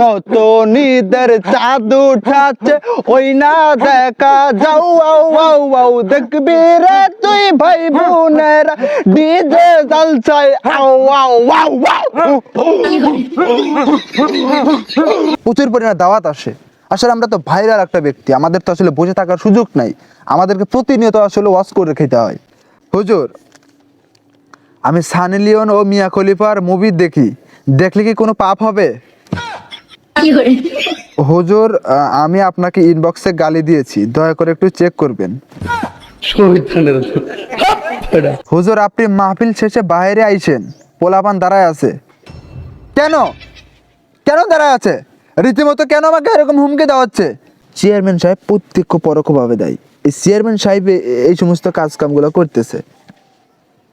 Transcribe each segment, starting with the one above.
নতনিদের চাঁদ উঠাচ্ছে ওই না দেখা যাও আও আও আও দেখবি রে তুই ভাই বোনেরা। ডিজে জলসায় আও আও আও আও প্রচুর পরিমাণে দাওয়াত আসে। আসলে আমরা তো ভাইরাল একটা ব্যক্তি, আমাদের তো আসলে বসে থাকার সুযোগ নাই। আমাদেরকে প্রতিনিয়ত আসলে ওয়াশ করে খেতে হয়। হুজুর আমি সানি লিওন ও মিয়া খলিফার মুভি দেখি। দেখলে কি কোনো পাপ হবে? হুজুর আমি আপনাকে ইনবক্সে গালি দিয়েছি। দয়া করে একটু চেক করবেন। হুজুর আপনি মাহফিল শেষে বাইরে আইছেন। পোলাপান দাঁড়ায় আছে। কেন? কেন দাঁড়ায় আছে? রীতিমতো কেন আমাকে এরকম হুমকি দেওয়া হচ্ছে? চেয়ারম্যান সাহেব প্রত্যক্ষ পরোক্ষভাবে দেয়। এই চেয়ারম্যান সাহেব এই সমস্ত কাজ কামগুলো করতেছে।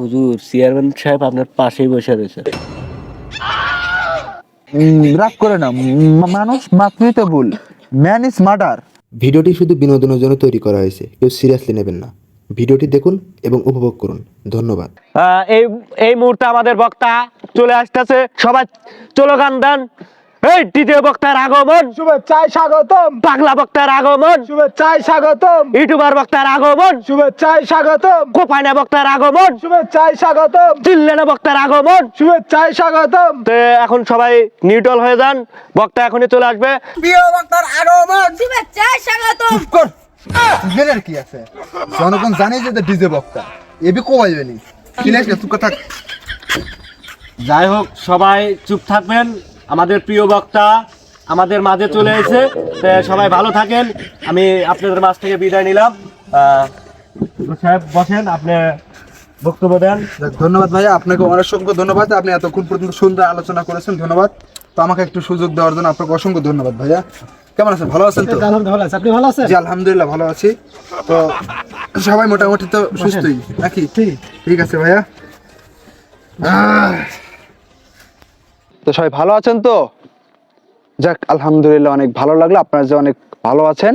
হুজুর চেয়ারম্যান সাহেব আপনার পাশেই বসে রয়েছে। রাগ করে না মানুষ মাত্রই তো ভুল ম্যান ইজ মার্ডার ভিডিওটি শুধু বিনোদনের জন্য তৈরি করা হয়েছে কেউ সিরিয়াসলি নেবেন না। ভিডিওটি দেখুন এবং উপভোগ করুন। ধন্যবাদ। আহ, এই এই মুহূর্তে আমাদের বক্তা চলে আসতেছে। সবাই চলো গান দেন। এই দ্বিতীয় বক্তার আগমন। শুভেচ্ছায় স্বাগতম। পাগলা বক্তার আগমন। শুভেচ্ছায় স্বাগতম। ইউটিউবার বক্তার আগমন। শুভেচ্ছায় স্বাগতম। কোপাইনা বক্তার আগমন। শুভেচ্ছায় স্বাগতম। চিল্লানা বক্তার আগমন। শুভেচ্ছায় স্বাগতম। তো এখন সবাই নিউটল হয়ে যান। বক্তা এখনই চলে আসবে। শুভেচ্ছা স্বাগতম। জেনের কি আছে? জনগণ জানে যে ডিজে বক্তা। এবি কোবাইবে নি কিলেস চুপ থাক। যাই হোক সবাই চুপ থাকবেন। আমাদের প্রিয় বক্তা আমাদের মাঝে চলে এসে সবাই ভালো থাকেন। আমি আপনাদের মাঝ থেকে বিদায় নিলাম। সাহেব বসেন আপনি বক্তব্য দেন। ধন্যবাদ ভাইয়া আপনাকে অসংখ্য ধন্যবাদ। আপনি এতক্ষণ পর্যন্ত সুন্দর আলোচনা করেছেন ধন্যবাদ। তো আমাকে একটু সুযোগ দেওয়ার জন্য আপনাকে অসংখ্য ধন্যবাদ ভাইয়া। কেমন আছেন? ভালো আছেন তো? ভালো আছে। আপনি ভালো আছেন? জি আলহামদুলিল্লাহ ভালো আছি। তো সবাই মোটামুটি তো সুস্থই নাকি? ঠিক আছে ভাইয়া। আহ। তো সবাই ভালো আছেন তো? যাক, আলহামদুলিল্লাহ অনেক ভালো লাগল। আপনারা যে অনেক ভালো আছেন।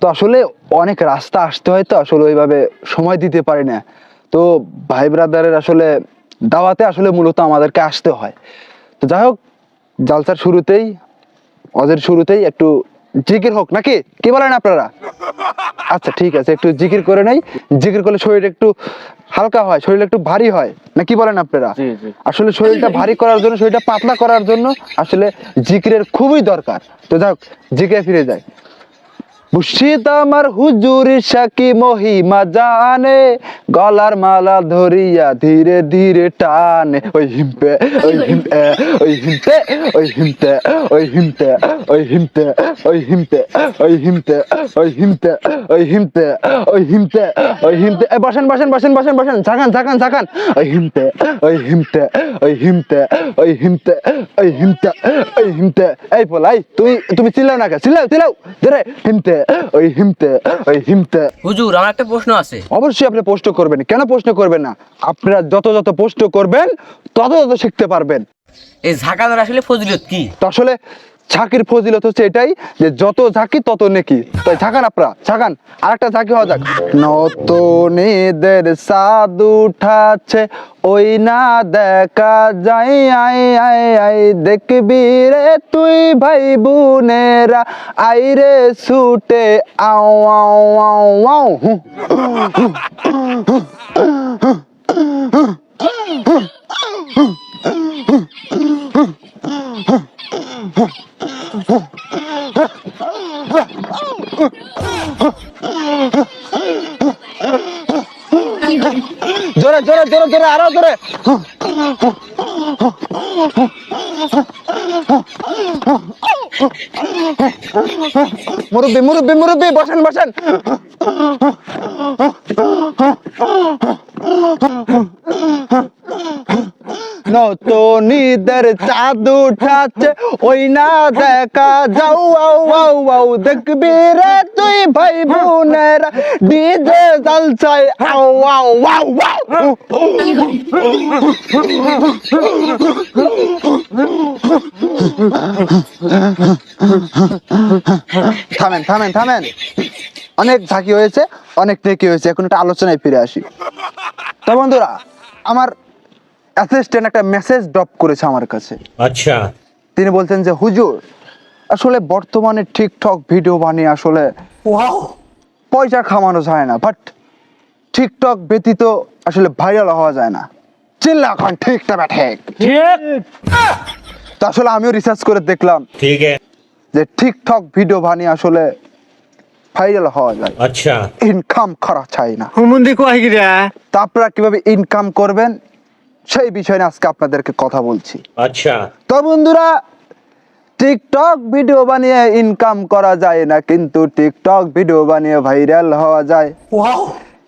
তো আসলে অনেক রাস্তা আসতে হয় তো, আসলে ওইভাবে সময় দিতে পারি না। তো ভাই ব্রাদারের আসলে দাওয়াতে আসলে মূলত আমাদেরকে আসতে হয়। তো যাই হোক, জালসার শুরুতেই, অজের শুরুতেই একটু জিকির হোক, নাকি? কি বলেন আপনারা? আচ্ছা ঠিক আছে একটু জিকির করে নেই। জিকির করলে শরীর একটু হালকা হয় শরীর একটু ভারী হয়। না কি বলেন আপনারা। আসলে শরীরটা ভারী করার জন্য শরীরটা পাতলা করার জন্য আসলে জিকিরের খুবই দরকার। তো যাক জিকে ফিরে যায় মুর্শিদ আমার হুজুর সাকি মহিমা জানে গলার মালা ধরিয়া ধীরে ধীরে টানে ওই হিমপে ওই হিমপে ওই হিমপে ওই হিমপে ওই হিমপে ওই হিমপে ওই হিমপে ওই হিমপে ওই হিমপে ওই হিমপে ওই হিমপে ওই এই বসেন বসেন বসেন বসেন বসেন ঝাঁকান ঝাঁকান ঝাঁকান ওই হিমপে ওই হিমপে ওই হিমতে ওই হিমপে ওই হিমপে ওই হিমপে এই পোলাই তুই তুমি চিল্লাও না কে চিল্লাও চিল্লাও ধরে হিমতে ওই হিমতে ওই হিমতে। হুজুর আমার একটা প্রশ্ন আছে। অবশ্যই আপনি পোস্ট করবেন। কেন প্রশ্ন করবেন না? আপনারা যত যত পোস্ট করবেন তত তত শিখতে পারবেন। এই ঝাঁকানোর আসলে ফজিলত কি? তো আসলে ঝাঁকির ফজিলত হচ্ছে এটাই যে যত ঝাঁকি, তত নেকি। তাই ঝাঁকান আপনারা ঝাঁকান। আরেকটা ঝাঁকি হওয়া যাক। নতনেদের সাদ উঠাচ্ছে, ওই না দেখা যাই আই আই আই দেখবি রে তুই ভাই বোনেরা আই রে ছুটে, আও আও আও আও। জোরে জোরে জোরে জোরে আরও জোরে। মুরব্বি মুরব্বি মুরব্বি বসেন বসেন। নতনিদের চাঁদ উঠাচ্ছে ওই না দেখা যাও আও আও আও দেখবি রে তুই ভাই বোনেরা। ডিজে জলসায় আও আও আও আও থামেন থামেন থামেন। অনেক ঝাঁকি হয়েছে, অনেক নেকি হয়েছে, এখন একটা আলোচনায় ফিরে আসি। তো বন্ধুরা, আমার অ্যাসিস্ট্যান্ট একটা মেসেজ ড্রপ করেছে আমার কাছে। আচ্ছা। তিনি বলছেন যে হুজুর আসলে বর্তমানে ঠিকঠাক ভিডিও বানিয়ে আসলে পয়সা খামানো যায় না বাট ঠিকঠাক ব্যতীত আসলে ভাইরাল হওয়া যায় না। চিল্লা খান ঠিক তবে ঠিক। তো আসলে আমিও রিসার্চ করে দেখলাম ঠিক যে ঠিকঠাক ভিডিও বানিয়ে আসলে ভাইরাল হওয়া যায়। আচ্ছা। ইনকাম করা চাই না। তারপরে কীভাবে ইনকাম করবেন? সেই বিষয় নিয়ে আজকে আপনাদেরকে কথা বলছি। আচ্ছা। তো বন্ধুরা টিকটক ভিডিও বানিয়ে ইনকাম করা যায় না কিন্তু টিকটক ভিডিও বানিয়ে ভাইরাল হওয়া যায়।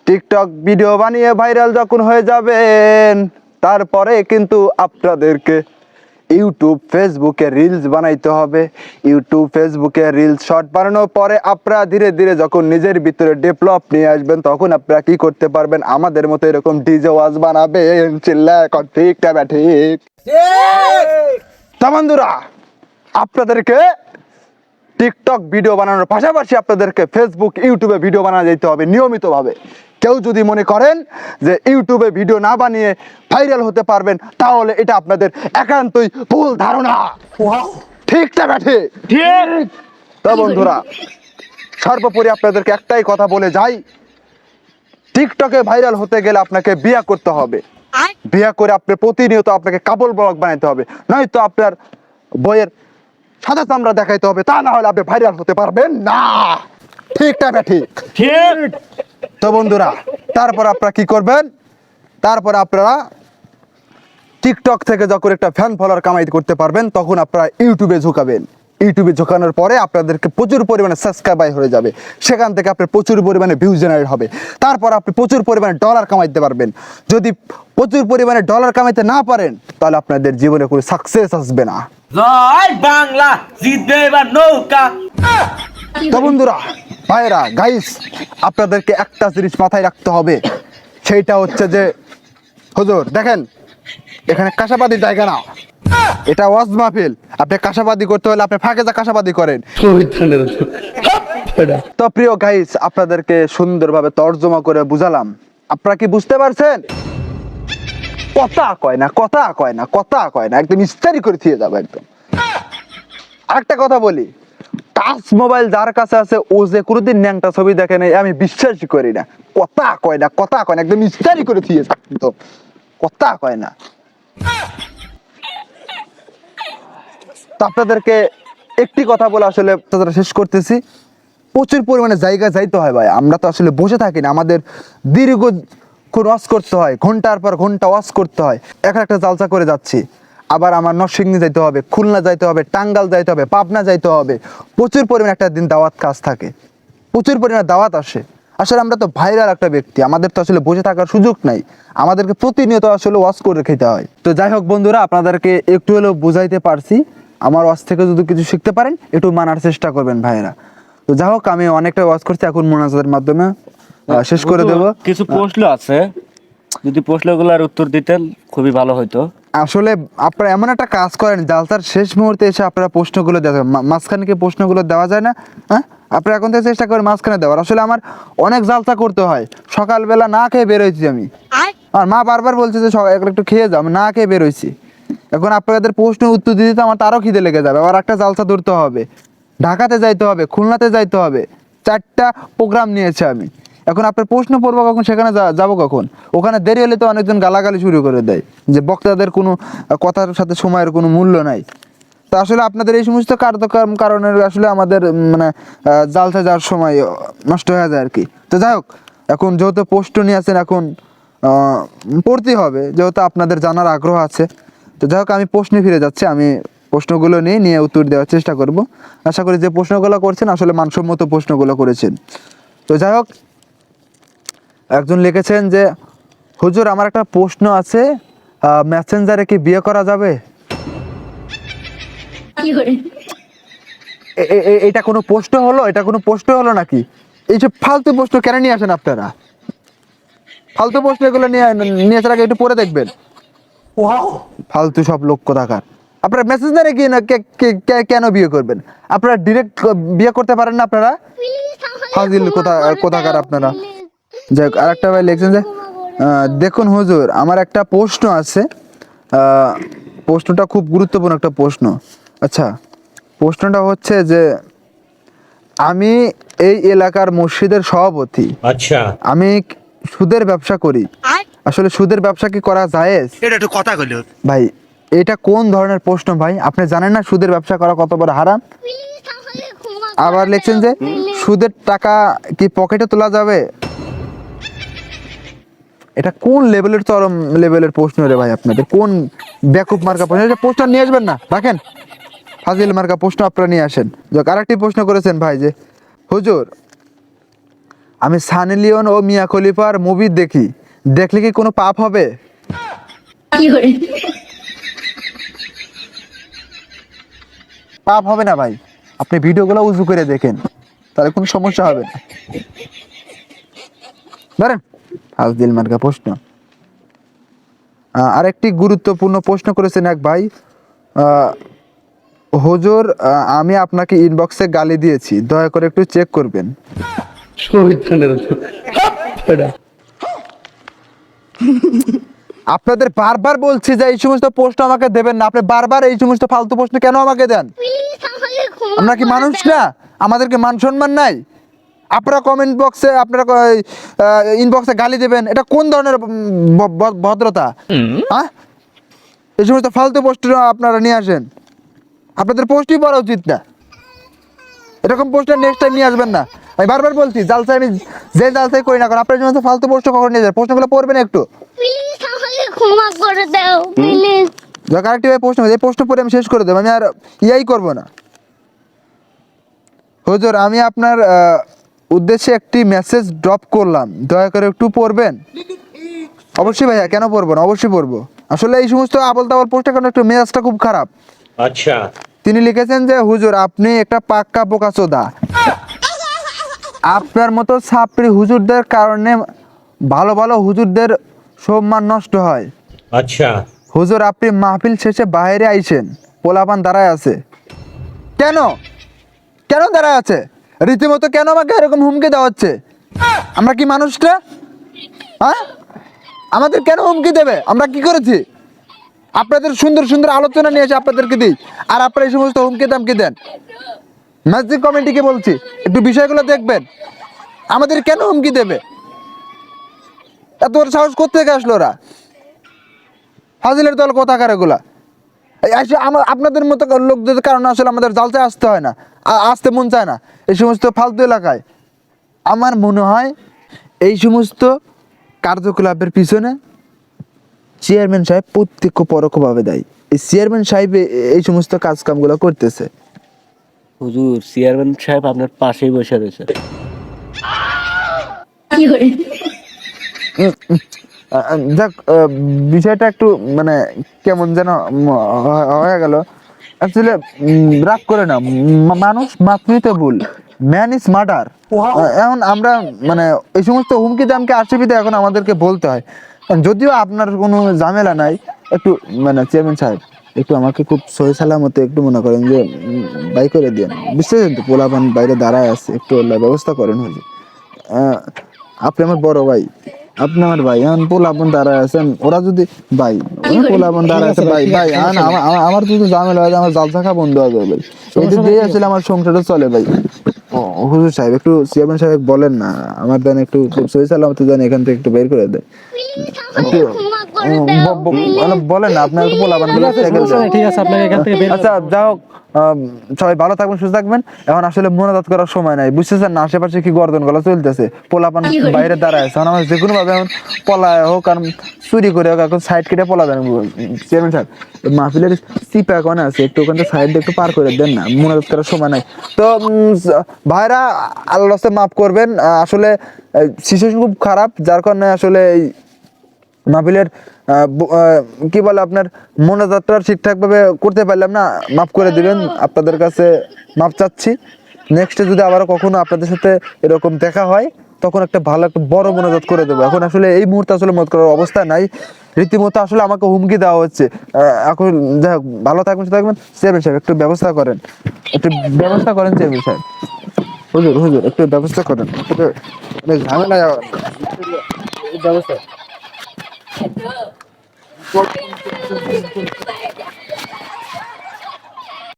টিকটক ভিডিও বানিয়ে ভাইরাল যখন হয়ে যাবেন তারপরে কিন্তু আপনাদেরকে ইউটিউব ফেসবুকে রিলস বানাইতে হবে। ইউটিউব ফেসবুকে রিলস শর্ট বানানোর পরে আপনারা ধীরে ধীরে যখন নিজের ভিতরে ডেভেলপ নিয়ে আসবেন তখন আপনারা কি করতে পারবেন? আমাদের মতো এরকম ডিজে ওয়াজ বানাবেন চিল্লা এখন ঠিকটা ঠিক। তা বন্ধুরা আপনাদেরকে টিকটক ভিডিও বানানোর পাশাপাশি আপনাদেরকে ফেসবুক ইউটিউবে ভিডিও বানানো যেতে হবে নিয়মিতভাবে। কেউ যদি মনে করেন যে ইউটিউবে ভিডিও না বানিয়ে ভাইরাল হতে পারবেন তাহলে এটা আপনাদের একান্তই ভুল ধারণা। ঠিকটা ব্যাঠে? ঠিক! তো বন্ধুরা সর্বোপরি আপনাদেরকে একটাই কথা বলে যাই টিকটকে ভাইরাল হতে গেলে আপনাকে বিয়া করতে হবে। বিয়া করে আপনি প্রতিনিয়ত আপনাকে কাপড় ব্লগ বানাইতে হবে। নয়তো আপনার বইয়ের সাদা চামড়া দেখাইতে হবে তা না হলে আপনি ভাইরাল হতে পারবেন না। ঠিকটা ব্যাঠি? ঠিক! তো বন্ধুরা তারপর আপনারা কি করবেন? তারপর আপনারা টিকটক থেকে যখন একটা ফ্যান ফলোয়ার কামাই করতে পারবেন তখন আপনারা ইউটিউবে ঝুঁকাবেন। ইউটিউবে ঝোঁকানোর পরে আপনাদেরকে প্রচুর পরিমাণে সাবস্ক্রাইবার হয়ে যাবে। সেখান থেকে আপনার প্রচুর পরিমাণে ভিউজ জেনারেট হবে। তারপর আপনি প্রচুর পরিমাণে ডলার কামাইতে পারবেন। যদি প্রচুর পরিমাণে ডলার কামাইতে না পারেন তাহলে আপনাদের জীবনে কোনো সাকসেস আসবে না। জয় বাংলা জিতবে এবার নৌকা। তো বন্ধুরা ভাইরা গাইস আপনাদেরকে একটা জিনিস মাথায় রাখতে হবে। সেইটা হচ্ছে যে হুজুর দেখেন এখানে কাঁসাবাদির জায়গা না। এটা ওয়াজ মাহফিল। আপনি কাঁসাবাদি করতে হলে আপনি ফাঁকে যা কাঁসাবাদি করেন। তো প্রিয় গাইস আপনাদেরকে সুন্দরভাবে তর্জমা করে বুঝালাম। আপনারা কি বুঝতে পারছেন? কথা কয় না কথা কয় না কথা কয় না। একদম ইস্তারি করে থিয়ে যাবে একদম। আরেকটা কথা বলি। টাচ মোবাইল যার কাছে আছে, ও যে কোনোদিন ন্যাংটা ছবি দেখে নাই, আমি বিশ্বাসই করি না। কথা কয় না, কথা কয় না, একদম ইস্তারি করে থিয়ে তো কথা কয় না। আপনাদেরকে একটি কথা বলে আসলে কথাটা শেষ করতেছি। প্রচুর পরিমাণে জায়গা যাইতে হয় ভাই, আমরা তো আসলে বসে থাকি না, আমাদের দীর্ঘ ওয়াশ করতে হয়, ঘণ্টার পর ঘণ্টা ওয়াশ করতে হয়। এক একটা জালসা করে যাচ্ছি। আবার আমার নরসিংদী যাইতে হবে খুলনা যাইতে হবে টাঙ্গাল যাইতে হবে পাবনা যাইতে হবে। প্রচুর পরিমাণে একটা দিন দাওয়াত কাজ থাকে। প্রচুর পরিমাণে দাওয়াত আসে। আসলে আমরা তো ভাইরাল একটা ব্যক্তি আমাদের তো আসলে বসে থাকার সুযোগ নাই। আমাদেরকে প্রতিনিয়ত আসলে ওয়াশ করে খেতে হয়। তো যাই হোক বন্ধুরা আপনাদেরকে একটু হলেও বুঝাইতে পারছি। আমার ওয়াশ থেকে যদি কিছু শিখতে পারেন একটু মানার চেষ্টা করবেন ভাইরা তো যাই হোক আমি অনেকটা ওয়াশ করছি এখন মোনাজাতের মাধ্যমে শেষ করে দেবো। কিছু প্রশ্ন আছে? যদি প্রশ্নগুলোর উত্তর দিতেন খুবই ভালো হতো আসলে আপনারা এমন একটা কাজ করেন জালসার শেষ মুহূর্তে এসে আপনারা প্রশ্নগুলো দেওয়া মাঝখানে কি প্রশ্নগুলো দেওয়া যায় না? হ্যাঁ? আপনারা এখন থেকে চেষ্টা করেন মাঝখানে দেওয়ার। আসলে আমার অনেক জালসা করতে হয়। সকালবেলা না খেয়ে বেরোইছি আমি। আমার মা বারবার বলছে যে সকাল একটু খেয়ে যাও আমি না খেয়ে বেরোইছি এখন আপনাদের প্রশ্ন উত্তর দিতে দিতে আমার তারও খিদে লেগে যাবে। আবার একটা জালসা ধরতে হবে। ঢাকাতে যাইতে হবে খুলনাতে যাইতে হবে। চারটা প্রোগ্রাম নিয়েছে আমি। এখন আপনার প্রশ্ন পড়ব কখন, সেখানে যাব কখন? ওখানে দেরি হলে তো অনেকজন গালাগালি শুরু করে দেয় যে বক্তাদের কোনো কথার সাথে সময়ের কোনো মূল্য নাই। তো আসলে আপনাদের এই সমস্ত কার্যক্রম কারণে আসলে আমাদের মানে জালসা যাওয়ার সময় নষ্ট হয়ে যায় আর কি। তো যাই হোক, এখন যেহেতু পোস্ট নিয়ে আসেন এখন পড়তে হবে, যেহেতু আপনাদের জানার আগ্রহ আছে। তো যাই হোক, আমি প্রশ্নে ফিরে যাচ্ছি, আমি প্রশ্নগুলো নিয়ে নিয়ে উত্তর দেওয়ার চেষ্টা করব। আশা করি যে প্রশ্নগুলো করছেন, আসলে মানসম্মত প্রশ্নগুলো করেছেন। তো যাই হোক একজন লিখেছেন যে হুজুর আমার একটা প্রশ্ন আছে মেসেঞ্জারে কি বিয়ে করা যাবে? এটা কোনো প্রশ্ন হলো? এটা কোনো প্রশ্ন হলো নাকি? এই যে ফালতু প্রশ্ন কেন নিয়ে আসেন আপনারা? ফালতু প্রশ্ন এগুলো নিয়ে নিয়ে আসার আগে একটু পরে দেখবেন। ফালতু সব লোক কোথাকার। আপনারা মেসেঞ্জারে গিয়ে না কে- কে- কে- কেন বিয়ে করবেন? আপনারা ডিরেক্ট বিয়ে করতে পারেন না আপনারা? ফাজিল কোথা কোথাকার আপনারা? যাই হোক আরেকটা ভাই লিখছেন যে দেখুন হুজুর আমার একটা প্রশ্ন আছে। প্রশ্নটা খুব গুরুত্বপূর্ণ একটা প্রশ্ন। আচ্ছা প্রশ্নটা হচ্ছে যে আমি এই এলাকার মসজিদের সভাপতি। আচ্ছা। আমি সুদের ব্যবসা করি। আসলে সুদের ব্যবসা কি করা যায় এটা একটু কথা কইল ভাই এটা কোন ধরনের প্রশ্ন ভাই? আপনি জানেন না সুদের ব্যবসা করা কত বড় হারাম? আবার লিখছেন যে সুদের টাকা কি পকেটে তোলা যাবে? এটা কোন লেভেলের চরম লেভেলের প্রশ্ন রে ভাই আপনাদের? কোন ব্যাকুপ মার্কা প্রশ্ন? এটা প্রশ্ন নিয়ে আসবেন না রাখেন। ফাজিল মার্কা প্রশ্ন আপনারা নিয়ে আসেন। যাক আরেকটি প্রশ্ন করেছেন ভাই যে হুজুর আমি সানি লিওন ও মিয়া খলিফার মুভি দেখি। দেখলে কি কোনো পাপ হবে? পাপ হবে না ভাই। আপনি ভিডিওগুলো উজু করে দেখেন তাহলে কোনো সমস্যা হবে না। ধরেন দিল মার্কা প্রশ্ন। আরেকটি গুরুত্বপূর্ণ প্রশ্ন করেছেন এক ভাই হুজুর আমি আপনাকে ইনবক্সে গালি দিয়েছি দয়া করে একটু চেক করবেন। আপনাদের বারবার বলছি যে এই সমস্ত প্রশ্ন আমাকে দেবেন না আপনি বারবার এই সমস্ত ফালতু প্রশ্ন কেন আমাকে দেন? আমরা কি মানুষ না? আমাদেরকে মান সম্মান নাই? আপনারা কমেন্ট বক্সে আপনারা ইনবক্সে গালি দেবেন এটা কোন ধরনের ভদ্রতা? হ্যাঁ এই সমস্ত ফালতু পোস্ট আপনারা নিয়ে আসেন। আপনাদের পোস্টই পড়া উচিত না। এরকম পোস্টার নেক্সট টাইম নিয়ে আসবেন না। আমি বারবার বলছি জালসাই আমি যে জালসাই করি না কারণ আপনার জন্য ফালতু পোস্ট কখন নিয়ে যাবেন প্রশ্নগুলো পড়বেন একটু। প্লিজ আমাকে ক্ষমা করে দাও প্লিজ যাক আরেকটি ভাই প্রশ্ন এই প্রশ্ন পরে আমি শেষ করে দেবো আমি আর ইয়াই করব না। হুজুর আমি আপনার আহ, উদ্দেশ্যে একটি মেসেজ ড্রপ করলাম। দয়া করে একটু পড়বেন? অবশ্যই ভাইয়া কেন পড়ব না? অবশ্যই পড়ব। আসলে এই সমস্ত আবল তাবল পোস্টের কারণে একটু মেজাজটা খুব খারাপ? আচ্ছা। তিনি লিখেছেন যে হুজুর আপনি একটা পাক্কা বোকা চোদা। আপনার মতো ছাপড়ি হুজুরদের কারণে ভালো ভালো হুজুরদের সম্মান নষ্ট হয়। আচ্ছা। হুজুর আপনি মাহফিল শেষে বাইরে আইছেন। পোলাপান দাঁড়ায় আছে। কেন? কেন দাঁড়ায় আছে? রীতিমতো কেন আমাকে এরকম হুমকি দেওয়া হচ্ছে আমরা কি মানুষটা হ্যাঁ? আমাদের কেন হুমকি দেবে? আমরা কি করেছি? আপনাদের সুন্দর সুন্দর আলোচনা নিয়ে এসে আপনাদেরকে দিই। আর আপনারা এই সমস্ত হুমকি দামকি দেন। মসজিদ কমিটিকে বলছি, একটু বিষয়গুলো দেখবেন। আমাদের কেন হুমকি দেবে? এত সাহস কোথেকে আসলো ওরা? ফাজিলের দল কোথাকার এগুলা? আপনাদের মতো লোকদের কারণে আসলে আমাদের জালতে আসতে হয় না। আসতে মন চায় না। এই সমস্ত ফালতু এলাকায়। আমার মনে হয় এই সমস্ত কার্যকলাপের পিছনে চেয়ারম্যান সাহেব প্রত্যক্ষ পরোক্ষভাবে দেয়। এই চেয়ারম্যান সাহেব এই সমস্ত কাজ কামগুলো করতেছে। হুজুর চেয়ারম্যান সাহেব আপনার পাশেই বসে রয়েছে। যাক বিষয়টা একটু মানে কেমন যেন হয়ে গেল। অ্যাকচুয়ালি রাগ করে না মানুষ মাত্রই তো ভুল। ম্যান ইজ মার্ডার এখন আমরা মানে এই সমস্ত হুমকি দামকে আরসিপিতে এখন আমাদেরকে বলতে হয়। কারণ যদিও আপনার কোনো ঝামেলা নাই একটু মানে চেয়ারম্যান সাহেব একটু আমাকে খুব সহি সালামতে একটু মনে করেন যে বাই করে দিন বুঝতে পারছেন তো পোলাপান বাইরে দাঁড়ায় আছে একটু ব্যবস্থা করেন হুজুর আপনি আমার বড় ভাই। আপনি আমার ভাই এখন পোলাপন দাঁড়ায় আছেন ওরা যদি ভাই পোলাপন দাঁড়ায় আছে ভাই ভাই আমার যদি ঝামেলা হয় আমার জাল থাকা বন্ধ হবে ভাই এই দিয়ে আসলে আমার সংসারটা চলে ভাই। ও, হুজুর সাহেব একটু চেয়ারম্যান সাহেব বলেন না আমার দেন একটু খুব সহি সালামতে দেন এখান থেকে একটু বের করে দেয়। মানে বলেন না আপনার একটু পোলাপানগুলো ঠিক আছে আপনাকে এখান থেকে আচ্ছা যা হোক আম, সবাই ভালো থাকবেন সুস্থ থাকবেন। এখন আসলে মনোজাত করার সময় নাই। বুঝতেছেন না আশেপাশে কি গর্দন গলা চলতেছে? পোলাপান বাইরে দাঁড়ায় এখন আমার যে কোনো ভাবে এখন পলায় হোক আর চুরি করে হোক এখন সাইড কেটে পলা দেন চেয়ারম্যান সাহেব। মাহফিলের সিপা কোনে আছে একটু ওখান থেকে সাইড একটু পার করে দেন না মনোজাত করার সময় নাই। তো ভাইরা আল্লাহ মাফ করবেন। আসলে সিচুয়েশন খুব খারাপ যার কারণে আসলে এই মাহফিলের কি বলে আপনার মনোযাত্রা ঠিকঠাক ভাবে করতে পারলাম না, মাফ করে দিবেন, আপনাদের কাছে মাফ চাচ্ছি। নেক্সটে যদি আবারও কখনো আপনাদের সাথে এরকম দেখা হয়, তখন একটা ভালো, একটা বড় মনোজাত করে দেবো। এখন আসলে এই মুহূর্তে আসলে মত করার অবস্থা নাই। রীতিমতো আসলে আমাকে হুমকি দেওয়া হচ্ছে। এখন যাই হোক, ভালো থাকবেন থাকবেন। চেয়ারম্যান সাহেব, একটু ব্যবস্থা করেন। একটু ব্যবস্থা করেন, চেয়ারম্যান সাহেব। হুজুর হুজুর, একটু ব্যবস্থা করেন। ঝামেলা ব্যবস্থা। Được.